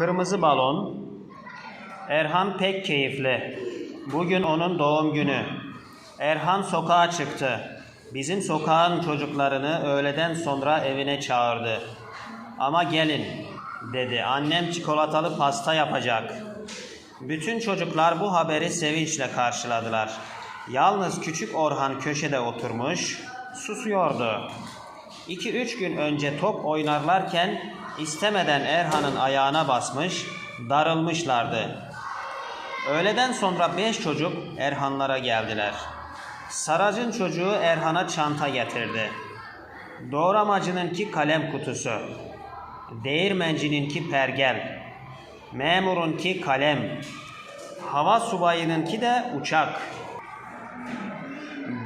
Kırmızı balon. Erhan pek keyifli. Bugün onun doğum günü. Erhan sokağa çıktı. Bizim sokağın çocuklarını öğleden sonra evine çağırdı. Ama gelin dedi. Annem çikolatalı pasta yapacak. Bütün çocuklar bu haberi sevinçle karşıladılar. Yalnız küçük Orhan köşede oturmuş, susuyordu. 2-3 gün önce top oynarlarken istemeden Erhan'ın ayağına basmış, darılmışlardı. Öğleden sonra beş çocuk Erhanlara geldiler. Saracın çocuğu Erhan'a çanta getirdi. Doğramacınınki kalem kutusu. Değirmencininki pergel. Memurunki kalem. Hava subayınınki de uçak.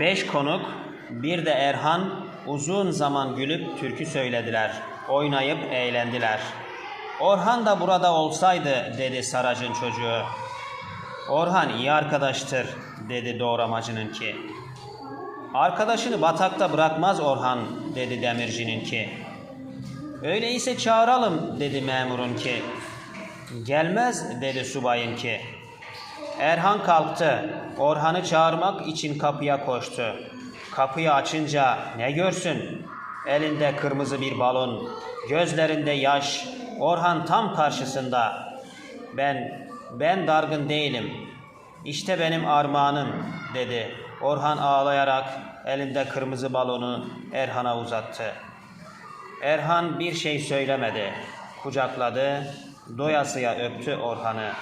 Beş konuk, bir de Erhan uzun zaman gülüp türkü söylediler. Oynayıp eğlendiler. Orhan da burada olsaydı dedi Saracın çocuğu. Orhan iyi arkadaştır dedi doğramacınınki. Arkadaşını batakta bırakmaz Orhan dedi demircininki. Öyleyse çağıralım dedi memurunki. Gelmez dedi subayınki. Erhan kalktı. Orhan'ı çağırmak için kapıya koştu. Kapıyı açınca ne görsün? Elinde kırmızı bir balon, gözlerinde yaş. Orhan tam karşısında. Ben, ben dargın değilim. İşte benim armağanım dedi. Orhan ağlayarak elinde kırmızı balonu Erhan'a uzattı. Erhan bir şey söylemedi. Kucakladı, doyasıya öptü Orhan'ı.